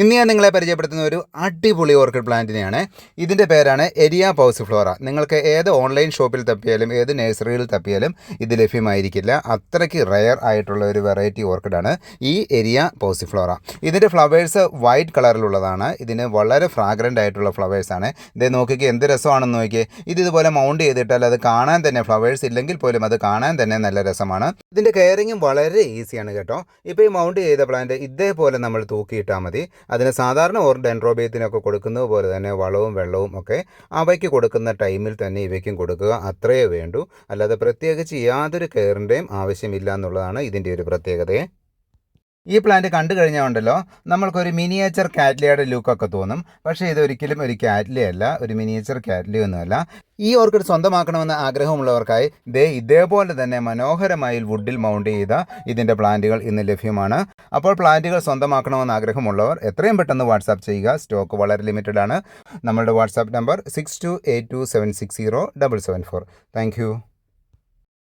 ഇന്ന് ഞാൻ നിങ്ങളെ പരിചയപ്പെടുത്തുന്ന ഒരു അടിപൊളി ഓർക്കിഡ് പ്ലാന്റിനെയാണ്. ഇതിന്റെ പേരാണ് എരിയ പൗസിഫ്ലോറ. നിങ്ങൾക്ക് ഏത് ഓൺലൈൻ ഷോപ്പിൽ തപ്പിയാലും ഏത് നഴ്സറിയിൽ തപ്പിയാലും ഇത് ലഭ്യമായിരിക്കില്ല. അത്രയ്ക്ക് റെയർ ആയിട്ടുള്ള ഒരു വെറൈറ്റി ഓർക്കിഡാണ് ഈ എരിയ പൗസിഫ്ലോറ. ഇതിന്റെ ഫ്ലവേഴ്സ് വൈറ്റ് കളറിലുള്ളതാണ്. ഇതിന് വളരെ ഫ്രാഗ്രന്റ് ആയിട്ടുള്ള ഫ്ലവേഴ്സാണ് ഇത് നോക്കിക്ക് എന്ത് രസമാണെന്ന് നോക്കിയേ ഇത് ഇതുപോലെ മൗണ്ട് ചെയ്തിട്ടാൽ അത് കാണാൻ തന്നെ ഫ്ലവേഴ്സ് ഇല്ലെങ്കിൽ പോലും അത് കാണാൻ തന്നെ നല്ല രസമാണ്. ഇതിന്റെ കെയറിങ്ങും വളരെ ഈസിയാണ് കേട്ടോ. ഇപ്പോൾ ഈ മൗണ്ട് ചെയ്ത പ്ലാന്റ് ഇതേപോലെ നമ്മൾ തൂക്കിയിട്ടാൽ മതി. അതിന് സാധാരണ ഓർ ഡെൻഡ്രോബിയത്തിനൊക്കെ കൊടുക്കുന്നത് പോലെ തന്നെ വളവും വെള്ളവും ഒക്കെ അവയ്ക്ക് കൊടുക്കുന്ന ടൈമിൽ തന്നെ ഇവയ്ക്കും കൊടുക്കുക. അത്രയേ വേണ്ടൂ. അല്ലാതെ പ്രത്യേകിച്ച് യാതൊരു കെയറിന്റെയും ആവശ്യമില്ല എന്നുള്ളതാണ് ഇതിന്റെ ഒരു പ്രത്യേകതയെ. ഈ പ്ലാന്റ് കണ്ടു കഴിഞ്ഞാൽ ഉണ്ടല്ലോ നമ്മൾക്കൊരു മിനിയേച്ചർ കാറ്റ്ലിയുടെ ലുക്കൊക്കെ തോന്നും. പക്ഷേ ഇതൊരിക്കലും ഒരു കാറ്റ്ലി അല്ല ഒരു മിനിയേച്ചർ കാറ്റ്ലി ഒന്നുമല്ല ഈ ഓർക്കിഡ് സ്വന്തമാക്കണമെന്ന ആഗ്രഹമുള്ളവർക്കായി ദേ ഇതേപോലെ തന്നെ മനോഹരമായി വുഡിൽ മൗണ്ട് ചെയ്ത ഇതിന്റെ പ്ലാന്റുകൾ ഇന്ന് ലഭ്യമാണ്. അപ്പോൾ പ്ലാന്റുകൾ സ്വന്തമാക്കണമെന്ന് ആഗ്രഹമുള്ളവർ എത്രയും പെട്ടെന്ന് വാട്സാപ്പ് ചെയ്യുക. സ്റ്റോക്ക് വളരെ ലിമിറ്റഡ് ആണ്. നമ്മളുടെ WhatsApp number six two eight two seven six zero double seven four. Thank